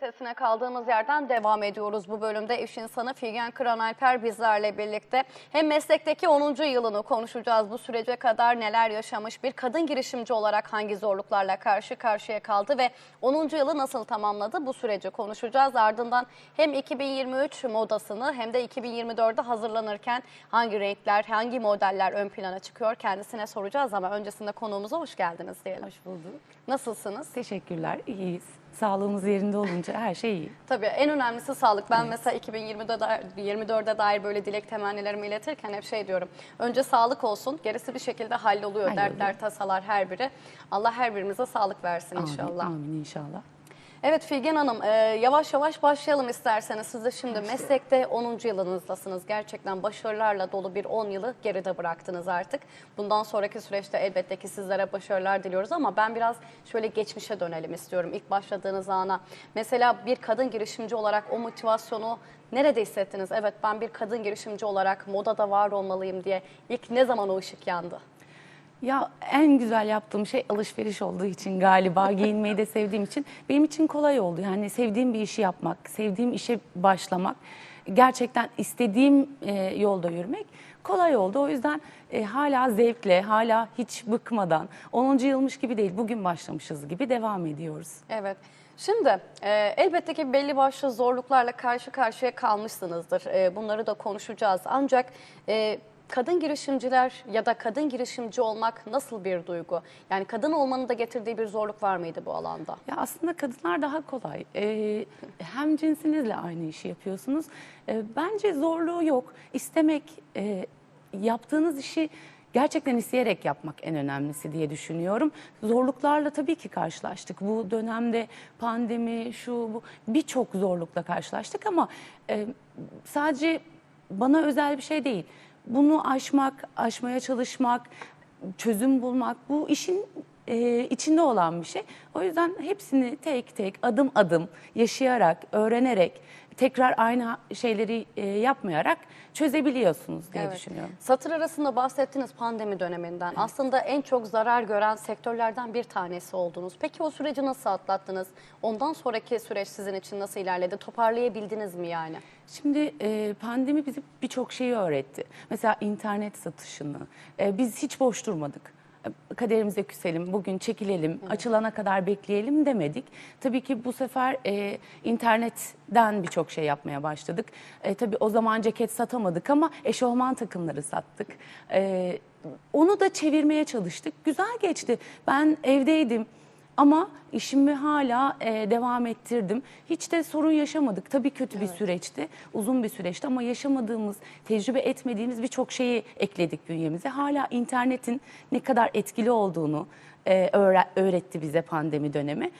Gazetesine kaldığımız yerden devam ediyoruz. Bu bölümde iş insanı Figen Kıran Alper bizlerle birlikte. Hem meslekteki 10. yılını konuşacağız. Bu sürece kadar neler yaşamış bir kadın girişimci olarak hangi zorluklarla karşı karşıya kaldı ve 10. yılı nasıl tamamladı bu süreci konuşacağız. Ardından hem 2023 modasını hem de 2024'de hazırlanırken hangi renkler, hangi modeller ön plana çıkıyor kendisine soracağız ama öncesinde konuğumuza hoş geldiniz diyelim. Hoş bulduk. Nasılsınız? Teşekkürler. İyiyiz. Sağlığımız yerinde olunca her şey iyi. Tabii en önemlisi sağlık. Ben mesela 2024'de dair, 24'e dair böyle dilek temennilerimi iletirken hep şey diyorum. Önce sağlık olsun, gerisi bir şekilde halloluyor. Halloluyor. Dertler, tasalar her biri. Allah her birimize sağlık versin inşallah. Amin, amin inşallah. Evet Figen Hanım, e, yavaş yavaş başlayalım isterseniz. Siz de şimdi meslekte 10. yılınızdasınız. Gerçekten başarılarla dolu bir 10 yılı geride bıraktınız artık. Bundan sonraki süreçte elbette ki sizlere başarılar diliyoruz ama ben biraz şöyle geçmişe dönelim istiyorum. İlk başladığınız ana. Mesela bir kadın girişimci olarak o motivasyonu nerede hissettiniz? Evet ben bir kadın girişimci olarak modada var olmalıyım diye ilk ne zaman o ışık yandı? Ya en güzel yaptığım şey alışveriş olduğu için galiba giyinmeyi de sevdiğim için benim için kolay oldu. Yani sevdiğim bir işi yapmak, sevdiğim işe başlamak, gerçekten istediğim e, yolda yürümek kolay oldu. O yüzden e, hala zevkle, hala hiç bıkmadan 10. yılmış gibi değil, bugün başlamışız gibi devam ediyoruz. Evet. Şimdi e, elbette ki belli başlı zorluklarla karşı karşıya kalmışsınızdır. E, bunları da konuşacağız. Ancak e, kadın girişimciler ya da kadın girişimci olmak nasıl bir duygu? Yani kadın olmanın da getirdiği bir zorluk var mıydı bu alanda? Ya aslında kadınlar daha kolay. Ee, hem cinsinizle aynı işi yapıyorsunuz. Ee, bence zorluğu yok. İstemek, e, yaptığınız işi gerçekten isteyerek yapmak en önemlisi diye düşünüyorum. Zorluklarla tabii ki karşılaştık. Bu dönemde pandemi, şu bu birçok zorlukla karşılaştık ama e, sadece bana özel bir şey değil. Bunu aşmak, aşmaya çalışmak, çözüm bulmak bu işin e, içinde olan bir şey. O yüzden hepsini tek tek, adım adım yaşayarak, öğrenerek, tekrar aynı şeyleri e, yapmayarak çözebiliyorsunuz diye Evet. düşünüyorum. Satır arasında bahsettiğiniz pandemi döneminden aslında en çok zarar gören sektörlerden bir tanesi oldunuz. Peki o süreci nasıl atlattınız? Ondan sonraki süreç sizin için nasıl ilerledi? Toparlayabildiniz mi yani? Şimdi e, pandemi bize birçok şeyi öğretti. Mesela internet satışını. E, biz hiç boş durmadık. Kaderimize küselim, bugün çekilelim, açılana kadar bekleyelim demedik. Tabii ki bu sefer e, internetten birçok şey yapmaya başladık. E, tabii o zaman ceket satamadık ama eşofman takımları sattık. E, onu da çevirmeye çalıştık. Güzel geçti. Ben evdeydim. Ama işimi hala e, devam ettirdim. Hiç de sorun yaşamadık. Tabii kötü bir süreçti, uzun bir süreçti ama yaşamadığımız, tecrübe etmediğimiz birçok şeyi ekledik bünyemize. Hala internetin ne kadar etkili olduğunu e, öğre- öğretti bize pandemi dönemi.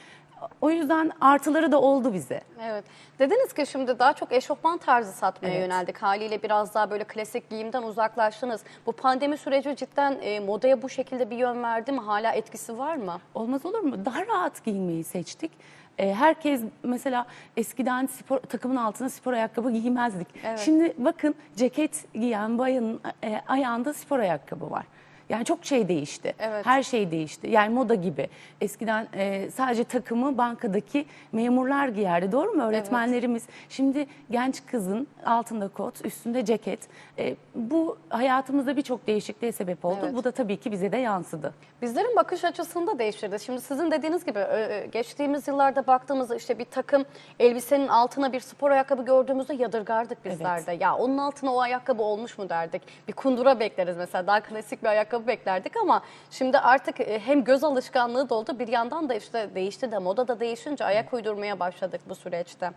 O yüzden artıları da oldu bize. Evet. Dediniz ki şimdi daha çok eşofman tarzı satmaya Evet. yöneldik. Haliyle biraz daha böyle klasik giyimden uzaklaştınız. Bu pandemi süreci cidden e, modaya bu şekilde bir yön verdi mi? Hala etkisi var mı? Olmaz olur mu? Daha rahat giyinmeyi seçtik. Ee, herkes mesela eskiden spor takımın altına spor ayakkabı giymezdik. Evet. Şimdi bakın ceket giyen bayanın e, ayağında spor ayakkabı var. Yani çok şey değişti. Evet. Her şey değişti. Yani moda gibi. Eskiden e, sadece takımı bankadaki memurlar giyerdi. Doğru mu? Öğretmenlerimiz. Şimdi genç kızın altında kot, üstünde ceket. E, bu hayatımızda birçok değişikliğe sebep oldu. Evet. Bu da tabii ki bize de yansıdı. Bizlerin bakış açısını da değiştirdi. Şimdi sizin dediğiniz gibi geçtiğimiz yıllarda baktığımızda işte bir takım elbisenin altına bir spor ayakkabı gördüğümüzde yadırgardık bizler de. Ya onun altına o ayakkabı olmuş mu derdik. Bir kundura bekleriz mesela daha klasik bir ayakkabı beklerdik ama şimdi artık e, hem göz alışkanlığı da oldu bir yandan da işte değişti de moda da değişince ayak uydurmaya başladık bu süreçte.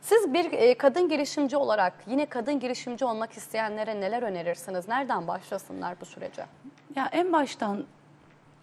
Siz bir e, kadın girişimci olarak yine kadın girişimci olmak isteyenlere neler önerirsiniz? Nereden başlasınlar bu sürece? Ya en baştan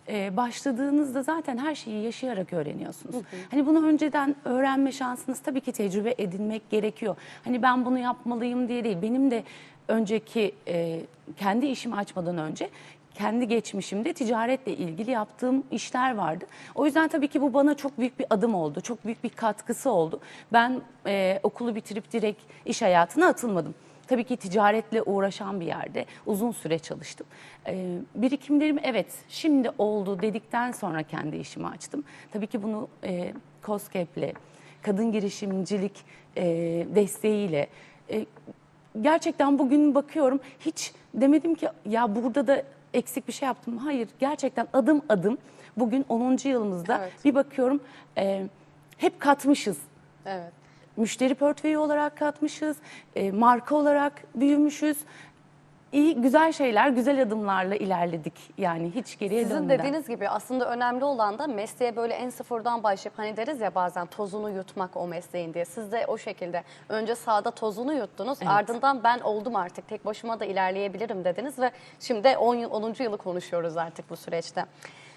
e, başladığınızda zaten her şeyi yaşayarak öğreniyorsunuz. Hani bunu önceden öğrenme şansınız tabii ki tecrübe edinmek gerekiyor. Hani ben bunu yapmalıyım diye değil. Benim de önceki e, kendi işimi açmadan önce kendi geçmişimde ticaretle ilgili yaptığım işler vardı. O yüzden tabii ki bu bana çok büyük bir adım oldu. Çok büyük bir katkısı oldu. Ben e, okulu bitirip direkt iş hayatına atılmadım. Tabii ki ticaretle uğraşan bir yerde uzun süre çalıştım. E, birikimlerim evet şimdi oldu dedikten sonra kendi işimi açtım. Tabii ki bunu e, COSGAP'le, kadın girişimcilik e, desteğiyle e, gerçekten bugün bakıyorum hiç demedim ki ya burada da eksik bir şey yaptım. Hayır gerçekten adım adım bugün 10. yılımızda Evet. bir bakıyorum e, hep katmışız. Evet. Müşteri portföyü olarak katmışız, e, marka olarak büyümüşüz. İyi, güzel şeyler, güzel adımlarla ilerledik. Yani hiç geriye Sizin dönmeden. dediğiniz gibi aslında önemli olan da mesleğe böyle en sıfırdan başlayıp hani deriz ya bazen tozunu yutmak o mesleğin diye. Siz de o şekilde önce sahada tozunu yuttunuz ardından ben oldum artık tek başıma da ilerleyebilirim dediniz ve şimdi 10, yıl- 10. yılı konuşuyoruz artık bu süreçte.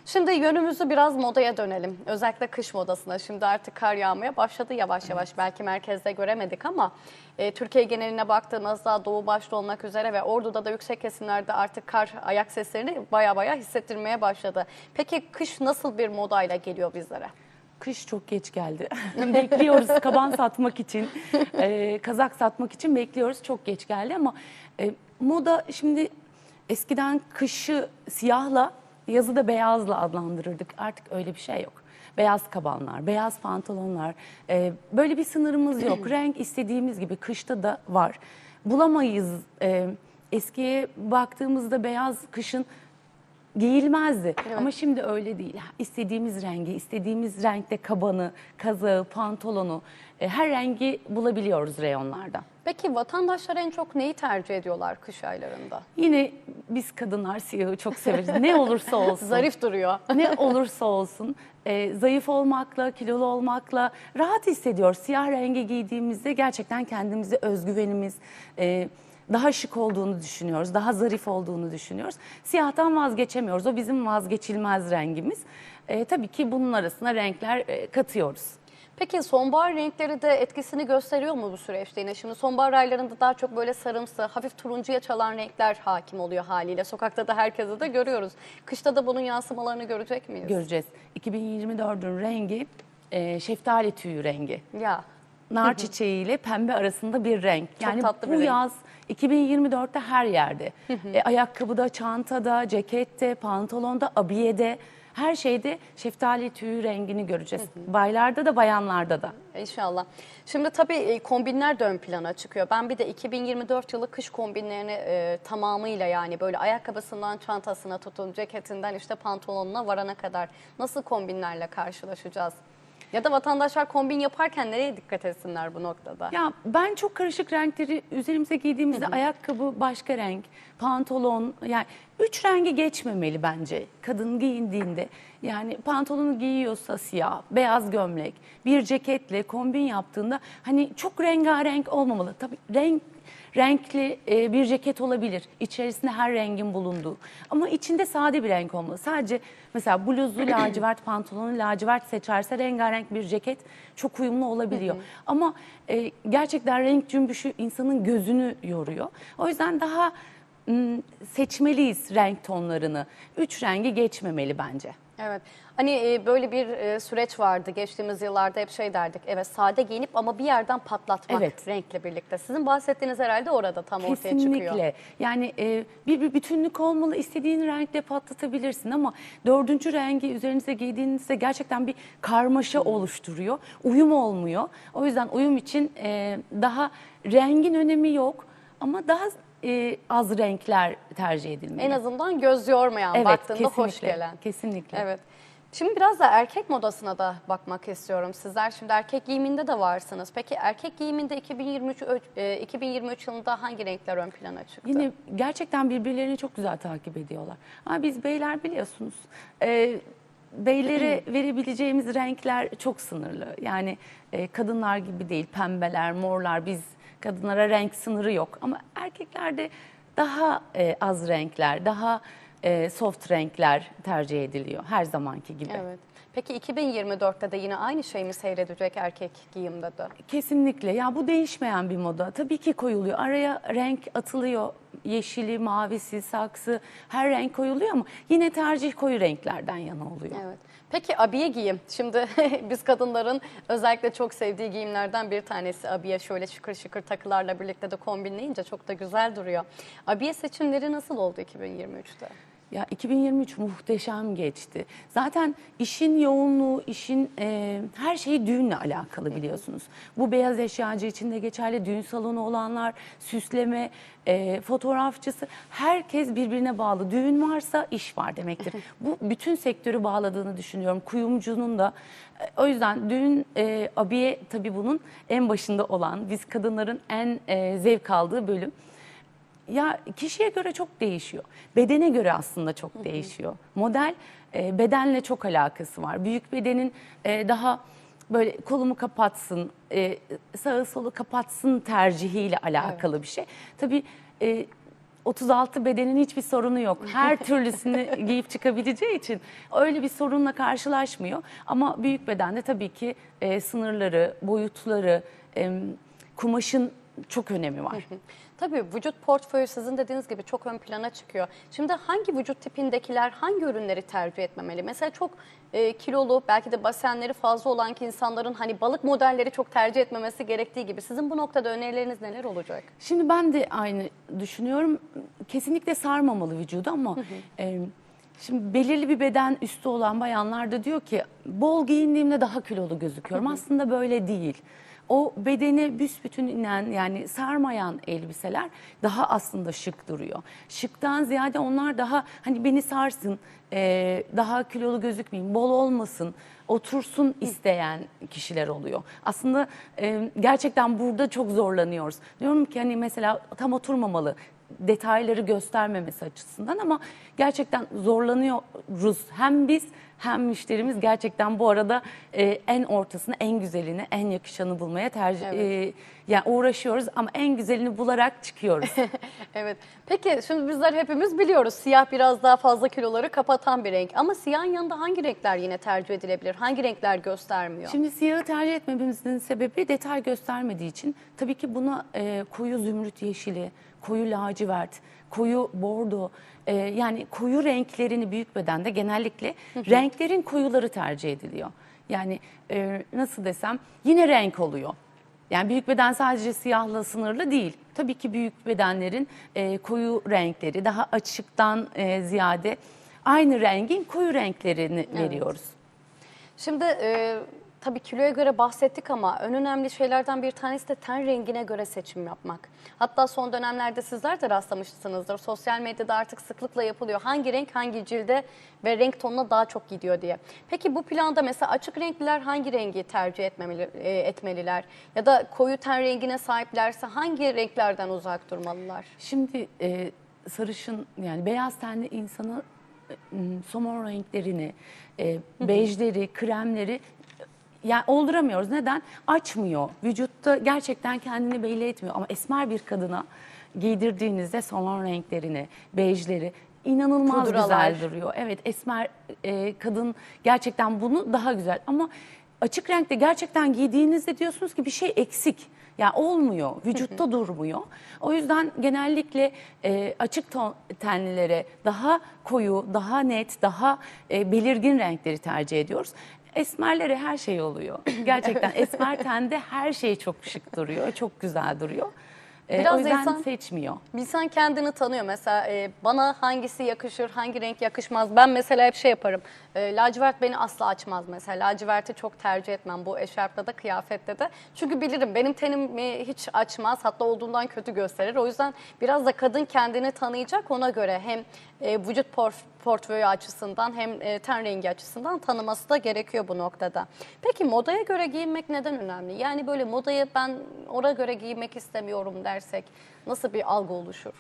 Şimdi yönümüzü biraz modaya dönelim. Özellikle kış modasına. Şimdi artık kar yağmaya başladı yavaş yavaş. Belki merkezde göremedik ama e, Türkiye geneline baktığımızda doğu başta olmak üzere ve Ordu'da da yüksek kesimlerde artık kar ayak seslerini baya baya hissettirmeye başladı. Peki kış nasıl bir modayla geliyor bizlere? Kış çok geç geldi. bekliyoruz kaban satmak için, e, kazak satmak için bekliyoruz. Çok geç geldi ama e, moda şimdi eskiden kışı siyahla, yazı da beyazla adlandırırdık. Artık öyle bir şey yok. Beyaz kabanlar, beyaz pantolonlar, e, böyle bir sınırımız yok. Renk istediğimiz gibi kışta da var. Bulamayız. E, eskiye baktığımızda beyaz kışın giyilmezdi. Ama şimdi öyle değil. İstediğimiz rengi, istediğimiz renkte kabanı, kazağı, pantolonu e, her rengi bulabiliyoruz reyonlarda. Peki vatandaşlar en çok neyi tercih ediyorlar kış aylarında? Yine biz kadınlar siyahı çok severiz. Ne olursa olsun. Zarif duruyor. ne olursa olsun e, zayıf olmakla, kilolu olmakla rahat hissediyoruz. Siyah rengi giydiğimizde gerçekten kendimize özgüvenimiz e, daha şık olduğunu düşünüyoruz, daha zarif olduğunu düşünüyoruz. Siyahtan vazgeçemiyoruz. O bizim vazgeçilmez rengimiz. E, tabii ki bunun arasına renkler e, katıyoruz. Peki sonbahar renkleri de etkisini gösteriyor mu bu süreçte yine? Şimdi sonbahar aylarında daha çok böyle sarımsı, hafif turuncuya çalan renkler hakim oluyor haliyle. Sokakta da herkese de görüyoruz. Kışta da bunun yansımalarını görecek miyiz? Göreceğiz. 2024'ün rengi e, şeftali tüyü rengi. ya nar çiçeği ile pembe arasında bir renk. Yani tatlı bir bu renk. yaz 2024'te her yerde. E, ayakkabıda, çantada, cekette, pantolonda, abiyede her şeyde şeftali tüyü rengini göreceğiz. Baylarda da bayanlarda da. İnşallah. Şimdi tabii e, kombinler de ön plana çıkıyor. Ben bir de 2024 yılı kış kombinlerini e, tamamıyla yani böyle ayakkabısından çantasına tutun, ceketinden işte pantolonuna varana kadar nasıl kombinlerle karşılaşacağız? Ya da vatandaşlar kombin yaparken nereye dikkat etsinler bu noktada? Ya ben çok karışık renkleri üzerimize giydiğimizde ayakkabı başka renk, pantolon yani üç rengi geçmemeli bence kadın giyindiğinde. Yani pantolonu giyiyorsa siyah, beyaz gömlek, bir ceketle kombin yaptığında hani çok rengarenk olmamalı. Tabii renk renkli e, bir ceket olabilir. İçerisinde her rengin bulunduğu. Ama içinde sade bir renk olmalı. Sadece mesela bluzlu lacivert pantolonu lacivert seçerse rengarenk bir ceket çok uyumlu olabiliyor. Ama e, gerçekten renk cümbüşü insanın gözünü yoruyor. O yüzden daha m, seçmeliyiz renk tonlarını. Üç rengi geçmemeli bence. Evet. Hani e, böyle bir e, süreç vardı geçtiğimiz yıllarda hep şey derdik. Evet sade giyinip ama bir yerden patlatmak Evet. renkle birlikte. Sizin bahsettiğiniz herhalde orada tam ortaya çıkıyor. Kesinlikle. Yani e, bir, bir bütünlük olmalı. İstediğin renkle patlatabilirsin ama dördüncü rengi üzerinize giydiğinizde gerçekten bir karmaşa oluşturuyor. Uyum olmuyor. O yüzden uyum için daha rengin önemi yok ama daha e, az renkler tercih edilmeli. En azından göz yormayan, evet, baktığında hoş gelen. Kesinlikle. Evet. Şimdi biraz da erkek modasına da bakmak istiyorum. Sizler şimdi erkek giyiminde de varsınız. Peki erkek giyiminde 2023 ö- e, 2023 yılında hangi renkler ön plana çıktı? Yine gerçekten birbirlerini çok güzel takip ediyorlar. Ama biz beyler biliyorsunuz e, beylere verebileceğimiz renkler çok sınırlı. Yani e, kadınlar gibi değil pembeler, morlar biz kadınlara renk sınırı yok. Ama erkeklerde daha e, az renkler, daha e, soft renkler tercih ediliyor her zamanki gibi. Evet. Peki 2024'te de yine aynı şey mi seyredecek erkek giyimde de? Kesinlikle. Ya bu değişmeyen bir moda. Tabii ki koyuluyor. Araya renk atılıyor. Yeşili, mavisi, saksı her renk koyuluyor ama yine tercih koyu renklerden yana oluyor. Evet. Peki abiye giyim. Şimdi biz kadınların özellikle çok sevdiği giyimlerden bir tanesi abiye. Şöyle şıkır şıkır takılarla birlikte de kombinleyince çok da güzel duruyor. Abiye seçimleri nasıl oldu 2023'te? Ya 2023 muhteşem geçti. Zaten işin yoğunluğu, işin e, her şeyi düğünle alakalı biliyorsunuz. Bu beyaz eşyacı için de geçerli. Düğün salonu olanlar, süsleme, e, fotoğrafçısı herkes birbirine bağlı. Düğün varsa iş var demektir. Bu bütün sektörü bağladığını düşünüyorum. Kuyumcunun da. E, O yüzden düğün e, abiye tabii bunun en başında olan, biz kadınların en e, zevk aldığı bölüm. Ya kişiye göre çok değişiyor. Bedene göre aslında çok değişiyor. Model e, bedenle çok alakası var. Büyük bedenin e, daha böyle kolumu kapatsın, e, sağı solu kapatsın tercihiyle alakalı bir şey. Tabii e, 36 bedenin hiçbir sorunu yok. Her türlüsünü giyip çıkabileceği için öyle bir sorunla karşılaşmıyor. Ama büyük bedende tabii ki e, sınırları, boyutları, e, kumaşın çok önemi var. Tabii vücut portföyü sizin dediğiniz gibi çok ön plana çıkıyor. Şimdi hangi vücut tipindekiler hangi ürünleri tercih etmemeli? Mesela çok e, kilolu belki de basenleri fazla olan ki insanların hani balık modelleri çok tercih etmemesi gerektiği gibi. Sizin bu noktada önerileriniz neler olacak? Şimdi ben de aynı düşünüyorum. Kesinlikle sarmamalı vücudu ama e, şimdi belirli bir beden üstü olan bayanlar da diyor ki bol giyindiğimde daha kilolu gözüküyorum. Aslında böyle değil. O bedeni büsbütün inen yani sarmayan elbiseler daha aslında şık duruyor. Şıktan ziyade onlar daha hani beni sarsın, e, daha kilolu gözükmeyeyim, bol olmasın, otursun isteyen kişiler oluyor. Aslında e, gerçekten burada çok zorlanıyoruz. Diyorum ki hani mesela tam oturmamalı detayları göstermemesi açısından ama gerçekten zorlanıyoruz. Hem biz hem müşterimiz gerçekten bu arada e, en ortasını, en güzelini, en yakışanı bulmaya tercih Evet. e, yani uğraşıyoruz ama en güzelini bularak çıkıyoruz. Evet. Peki şimdi bizler hepimiz biliyoruz siyah biraz daha fazla kiloları kapatan bir renk. Ama siyahın yanında hangi renkler yine tercih edilebilir? Hangi renkler göstermiyor? Şimdi siyahı tercih etmememizin sebebi detay göstermediği için tabii ki buna e, koyu zümrüt yeşili, koyu lacivert, koyu bordo e, yani koyu renklerini büyük bedende genellikle renklerin koyuları tercih ediliyor. Yani e, nasıl desem yine renk oluyor. Yani büyük beden sadece siyahla sınırlı değil. Tabii ki büyük bedenlerin e, koyu renkleri daha açıktan e, ziyade aynı rengin koyu renklerini veriyoruz. Şimdi e, tabii kiloya göre bahsettik ama en önemli şeylerden bir tanesi de ten rengine göre seçim yapmak. Hatta son dönemlerde sizler de rastlamışsınızdır. Sosyal medyada artık sıklıkla yapılıyor. Hangi renk hangi cilde ve renk tonuna daha çok gidiyor diye. Peki bu planda mesela açık renkliler hangi rengi tercih etmemeli, e, etmeliler? Ya da koyu ten rengine sahiplerse hangi renklerden uzak durmalılar? Şimdi e, sarışın yani beyaz tenli insanı e, m, somon renklerini, e, bejleri, kremleri yani olduramıyoruz. Neden? Açmıyor. Vücutta gerçekten kendini belli etmiyor. Ama esmer bir kadına giydirdiğinizde somon renklerini, bejleri inanılmaz Pudralar. güzel duruyor. Evet esmer e, kadın gerçekten bunu daha güzel. Ama açık renkte gerçekten giydiğinizde diyorsunuz ki bir şey eksik. Yani olmuyor, vücutta durmuyor. O yüzden genellikle e, açık ton tenlilere daha koyu, daha net, daha e, belirgin renkleri tercih ediyoruz. Esmerlere her şey oluyor. Gerçekten esmer tende her şey çok şık duruyor, çok güzel duruyor. E, Biraz o yüzden insan- seçmiyor. İnsan kendini tanıyor mesela e, bana hangisi yakışır, hangi renk yakışmaz. Ben mesela hep şey yaparım. E, lacivert beni asla açmaz mesela. Laciverti çok tercih etmem bu eşarpta da kıyafette de. Çünkü bilirim benim tenimi hiç açmaz hatta olduğundan kötü gösterir. O yüzden biraz da kadın kendini tanıyacak ona göre hem e, vücut por- portföyü açısından hem e, ten rengi açısından tanıması da gerekiyor bu noktada. Peki modaya göre giyinmek neden önemli? Yani böyle modaya ben ona göre giymek istemiyorum dersek nasıl bir algı oluşur?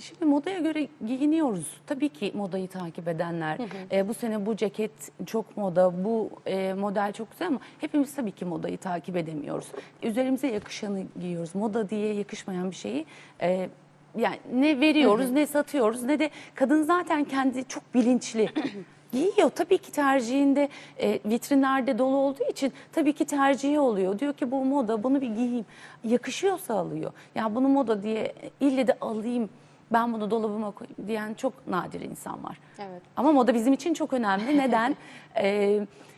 Şimdi modaya göre giyiniyoruz. Tabii ki modayı takip edenler. e, bu sene bu ceket çok moda, bu e, model çok güzel ama hepimiz tabii ki modayı takip edemiyoruz. Üzerimize yakışanı giyiyoruz. Moda diye yakışmayan bir şeyi e, yani ne veriyoruz ne satıyoruz ne de kadın zaten kendi çok bilinçli. Giyiyor tabii ki tercihinde e, vitrinlerde dolu olduğu için tabii ki tercihi oluyor. Diyor ki bu moda bunu bir giyeyim. Yakışıyorsa alıyor. Ya bunu moda diye ille de alayım ben bunu dolabıma koyayım diyen çok nadir insan var. Evet. Ama moda bizim için çok önemli. Neden? Ee,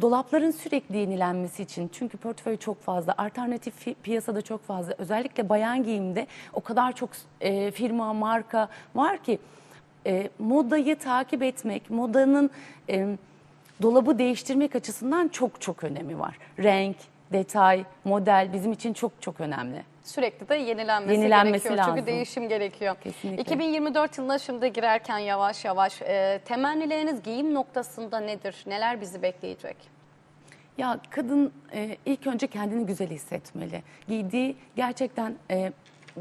dolapların sürekli yenilenmesi için çünkü portföy çok fazla, alternatif piyasada çok fazla. Özellikle bayan giyimde o kadar çok e, firma, marka var ki e, modayı takip etmek, modanın e, dolabı değiştirmek açısından çok çok önemi var. Renk, detay, model bizim için çok çok önemli. Sürekli de yenilenmesi, Yenilenmesi gerekiyor. lazım. Çünkü değişim gerekiyor. Kesinlikle. 2024 yılına şimdi girerken yavaş yavaş e, temennileriniz giyim noktasında nedir? Neler bizi bekleyecek? Ya kadın e, ilk önce kendini güzel hissetmeli. Giydiği gerçekten e,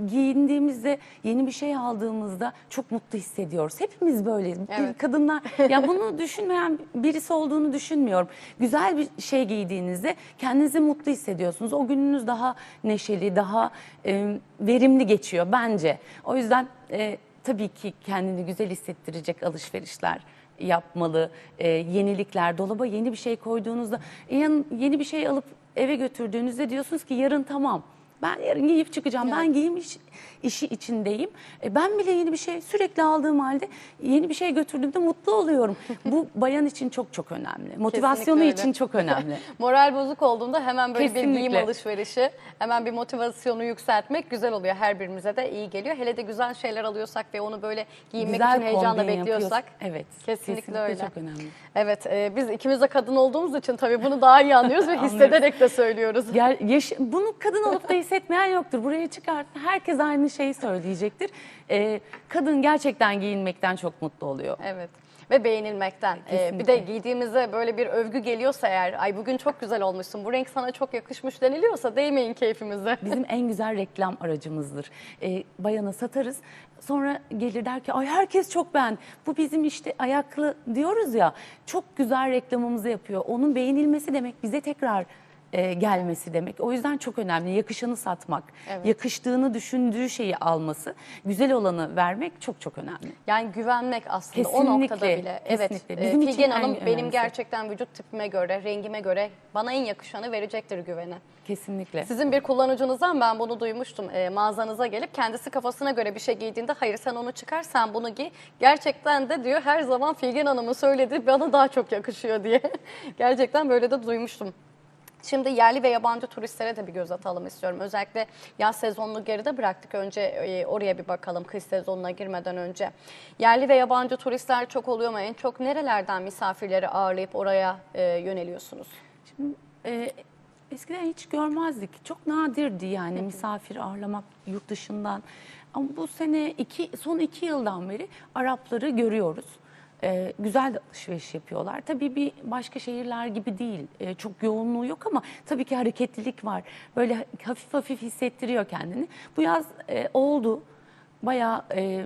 giyindiğimizde yeni bir şey aldığımızda çok mutlu hissediyoruz. Hepimiz böyleyiz. Evet. Kadınlar ya bunu düşünmeyen birisi olduğunu düşünmüyorum. Güzel bir şey giydiğinizde kendinizi mutlu hissediyorsunuz. O gününüz daha neşeli, daha e, verimli geçiyor bence. O yüzden e, tabii ki kendini güzel hissettirecek alışverişler yapmalı. E, yenilikler, dolaba yeni bir şey koyduğunuzda, yan- yeni bir şey alıp eve götürdüğünüzde diyorsunuz ki yarın tamam. Ben yarın giyip çıkacağım. Ben giyim iş- işi içindeyim. E, ben bile yeni bir şey sürekli aldığım halde yeni bir şey götürdüğümde mutlu oluyorum. Bu bayan için çok çok önemli. Motivasyonu için çok önemli. Moral bozuk olduğunda hemen böyle bir giyim Kesinlikle. alışverişi, hemen bir motivasyonu yükseltmek güzel oluyor. Her birimize de iyi geliyor. Hele de güzel şeyler alıyorsak ve onu böyle giyinmek Güzel için heyecanla bekliyorsak. Evet. Kesinlikle, öyle. çok önemli. Evet, e, biz ikimiz de kadın olduğumuz için tabii bunu daha iyi anlıyoruz ve hissederek de söylüyoruz. Gel, yaş- bunu kadın olup da hissetmeyen yoktur. Buraya çıkar. Herkes aynı şeyi söyleyecektir. Ee, kadın gerçekten giyinmekten çok mutlu oluyor. Evet. Ve beğenilmekten. Ee, bir de giydiğimizde böyle bir övgü geliyorsa eğer, ay bugün çok güzel olmuşsun, bu renk sana çok yakışmış deniliyorsa değmeyin keyfimize. Bizim en güzel reklam aracımızdır. Ee, bayana satarız. Sonra gelir der ki ay herkes çok beğen. Bu bizim işte ayaklı diyoruz ya. Çok güzel reklamımızı yapıyor. Onun beğenilmesi demek bize tekrar e, gelmesi demek. O yüzden çok önemli. Yakışanı satmak, Evet. yakıştığını düşündüğü şeyi alması, güzel olanı vermek çok çok önemli. Yani güvenmek aslında o Kesinlikle, noktada bile. Evet. kesinlikle. e, Bizim için Figen en Hanım benim önemlisi. gerçekten vücut tipime göre, rengime göre bana en yakışanı verecektir güveni. Kesinlikle. Sizin bir kullanıcınızdan ben bunu duymuştum. E, mağazanıza gelip kendisi kafasına göre bir şey giydiğinde hayır sen onu çıkar sen bunu giy. Gerçekten de diyor her zaman Figen Hanım'ın söylediği bana daha çok yakışıyor diye. Gerçekten böyle de duymuştum. Şimdi yerli ve yabancı turistlere de bir göz atalım istiyorum. Özellikle yaz sezonunu geride bıraktık. Önce e, oraya bir bakalım kış sezonuna girmeden önce. Yerli ve yabancı turistler çok oluyor mu? En çok nerelerden misafirleri ağırlayıp oraya e, yöneliyorsunuz? Şimdi e, eskiden hiç görmezdik. Çok nadirdi yani misafir ağırlamak yurt dışından. Ama bu sene iki, son iki yıldan beri Arapları görüyoruz. E, güzel de alışveriş yapıyorlar. Tabii bir başka şehirler gibi değil. E, çok yoğunluğu yok ama tabii ki hareketlilik var. Böyle hafif hafif hissettiriyor kendini. Bu yaz e, oldu. Bayağı e,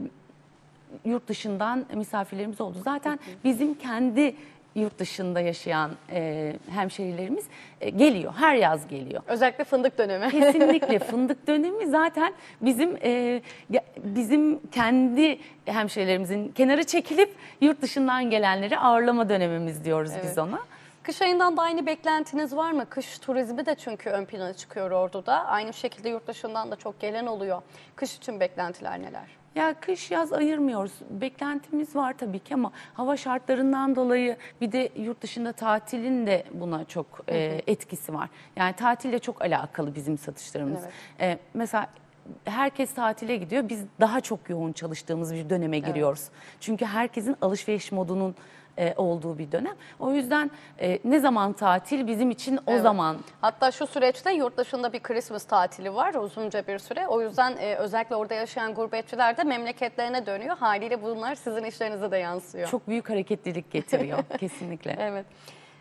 yurt dışından misafirlerimiz oldu. Zaten bizim kendi yurt dışında yaşayan e, hemşehrilerimiz e, geliyor. Her yaz geliyor. Özellikle fındık dönemi. Kesinlikle fındık dönemi zaten bizim e, bizim kendi hemşehrilerimizin kenara çekilip yurt dışından gelenleri ağırlama dönemimiz diyoruz biz Evet. ona. Kış ayından da aynı beklentiniz var mı? Kış turizmi de çünkü ön plana çıkıyor Ordu'da. Aynı şekilde yurt dışından da çok gelen oluyor. Kış için beklentiler neler? Ya kış yaz ayırmıyoruz. Beklentimiz var tabii ki ama hava şartlarından dolayı bir de yurt dışında tatilin de buna çok e, etkisi var. Yani tatille çok alakalı bizim satışlarımız. E, mesela herkes tatile gidiyor. Biz daha çok yoğun çalıştığımız bir döneme giriyoruz. Çünkü herkesin alışveriş modunun e, olduğu bir dönem. O yüzden e, ne zaman tatil bizim için o Evet. zaman Hatta şu süreçte yurt dışında bir Christmas tatili var uzunca bir süre. O yüzden e, özellikle orada yaşayan gurbetçiler de memleketlerine dönüyor. Haliyle bunlar sizin işlerinize de yansıyor. çok büyük hareketlilik getiriyor kesinlikle. Evet.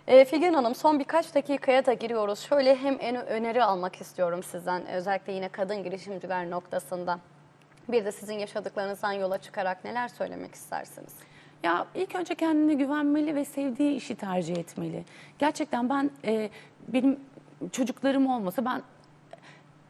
E, Figen Hanım son birkaç dakikaya da giriyoruz. Şöyle hem en öneri almak istiyorum sizden. Özellikle yine kadın girişimciler noktasında. Bir de sizin yaşadıklarınızdan yola çıkarak neler söylemek istersiniz? Ya ilk önce kendine güvenmeli ve sevdiği işi tercih etmeli. Gerçekten ben e, benim çocuklarım olmasa ben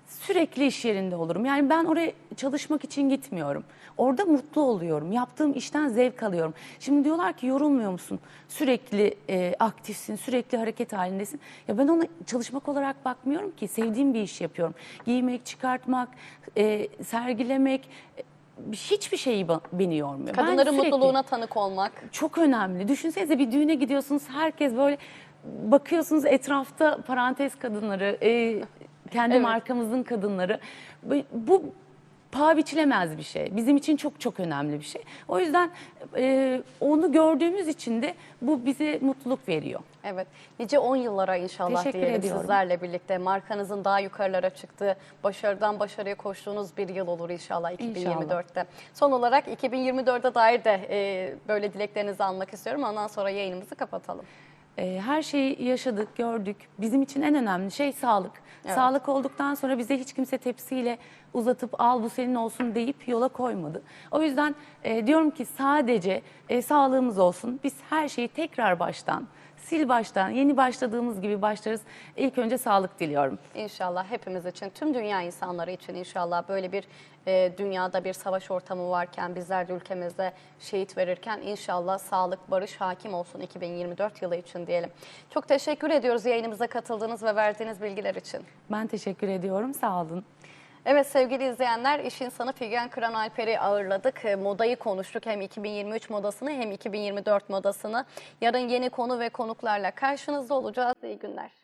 sürekli iş yerinde olurum. Yani ben oraya çalışmak için gitmiyorum. Orada mutlu oluyorum. Yaptığım işten zevk alıyorum. Şimdi diyorlar ki yorulmuyor musun? Sürekli e, aktifsin, sürekli hareket halindesin. Ya ben ona çalışmak olarak bakmıyorum ki. Sevdiğim bir iş yapıyorum. Giymek, çıkartmak, e, sergilemek hiçbir şeyi beni yormuyor. Kadınların sürekli- mutluluğuna tanık olmak. çok önemli. Düşünsenize bir düğüne gidiyorsunuz herkes böyle bakıyorsunuz etrafta parantez kadınları, e, kendi Evet. markamızın kadınları. Bu, bu paha biçilemez bir şey. Bizim için çok çok önemli bir şey. O yüzden e, onu gördüğümüz için de bu bize mutluluk veriyor. Evet. Nice 10 yıllara inşallah Teşekkür diyelim ediyorum. sizlerle birlikte. Markanızın daha yukarılara çıktığı, başarıdan başarıya koştuğunuz bir yıl olur inşallah 2024'te. Son olarak 2024'e dair de e, böyle dileklerinizi almak istiyorum. Ondan sonra yayınımızı kapatalım. E, her şeyi yaşadık, gördük. Bizim için en önemli şey sağlık. Sağlık olduktan sonra bize hiç kimse tepsiyle uzatıp al bu senin olsun deyip yola koymadı. O yüzden e, diyorum ki sadece e, sağlığımız olsun. Biz her şeyi tekrar baştan, sil baştan, yeni başladığımız gibi başlarız. İlk önce sağlık diliyorum. İnşallah hepimiz için, tüm dünya insanları için inşallah böyle bir e, dünyada bir savaş ortamı varken, bizler de ülkemizde şehit verirken inşallah sağlık, barış hakim olsun 2024 yılı için diyelim. Çok teşekkür ediyoruz yayınımıza katıldığınız ve verdiğiniz bilgiler için. Ben teşekkür ediyorum. Sağ olun. Evet sevgili izleyenler iş insanı Figen Kıran Alper'i ağırladık. E, Modayı konuştuk hem 2023 modasını hem 2024 modasını. Yarın yeni konu ve konuklarla karşınızda olacağız. İyi günler.